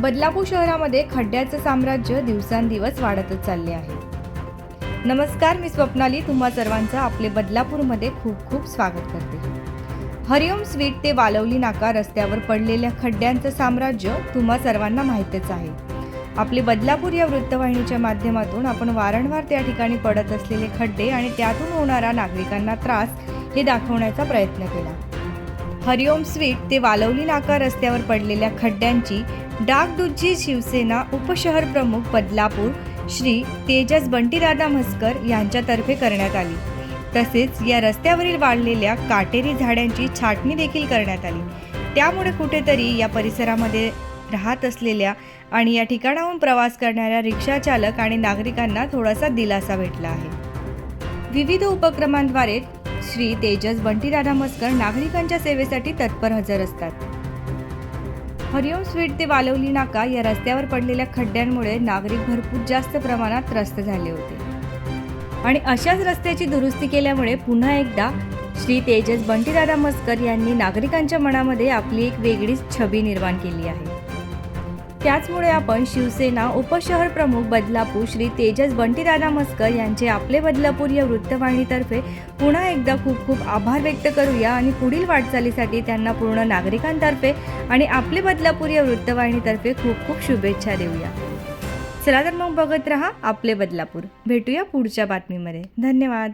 बदलापूर शहरामध्ये खड्ड्याचं साम्राज्य दिवसांदिवस वाढतच चालले आहे. नमस्कार मी स्वप्नाली. तुम्हा सर्वांचं आपले बदलापूरमध्ये खूप खूप स्वागत करते. हरिओम स्वीट ते वालवली नाका रस्त्यावर पडलेल्या खड्ड्यांचं साम्राज्य तुम्हा सर्वांना माहीतच आहे. आपले बदलापूर या वृत्तवाहिनीच्या माध्यमातून आपण वारंवार त्या ठिकाणी पडत असलेले खड्डे आणि त्यातून होणारा नागरिकांना त्रास हे दाखवण्याचा प्रयत्न केला. हरिओम स्वीट ते वालवली नाका रस्त्यावर पडलेल्या खड्ड्यांची डागडुजी शिवसेना उपशहर प्रमुख बदलापूर श्री तेजस बंटीदादा म्हस्कर यांच्यातर्फे करण्यात आली. तसेच या रस्त्यावरील वाढलेल्या काटेरी झाडांची छाटणी देखील करण्यात आली. त्यामुळे कुठेतरी या परिसरामध्ये राहत असलेल्या आणि या ठिकाणाहून प्रवास करणाऱ्या रिक्षा चालक आणि नागरिकांना थोडासा दिलासा भेटला आहे. विविध उपक्रमांद्वारे श्री तेजस बंटीदादा मस्कर नागरिकांच्या सेवेसाठी तत्पर हजर असतात. हरिओम स्वीट ते वालवली नाका या रस्त्यावर पडलेल्या खड्ड्यांमुळे नागरिक भरपूर जास्त प्रमाणात त्रस्त झाले होते. आणि अशाच रस्त्याची दुरुस्ती केल्यामुळे पुन्हा एकदा श्री तेजस बंटीदादा मस्कर यांनी नागरिकांच्या मनामध्ये आपली एक वेगळीच छबी निर्माण केली आहे. त्याचमुळे आपण शिवसेना उपशहर प्रमुख बदलापूर श्री तेजस बंटीदादा मस्कर यांचे आपले बदलापूर या वृत्तवाहिनीतर्फे पुन्हा एकदा खूप खूप आभार व्यक्त करूया आणि पुढील वाटचालीसाठी त्यांना पूर्ण नागरिकांतर्फे आणि आपले बदलापूर या वृत्तवाहिनीतर्फे खूप खूप शुभेच्छा देऊया. चला तर मग बघत रहा आपले बदलापूर. भेटूया पुढच्या बातमीमध्ये. धन्यवाद.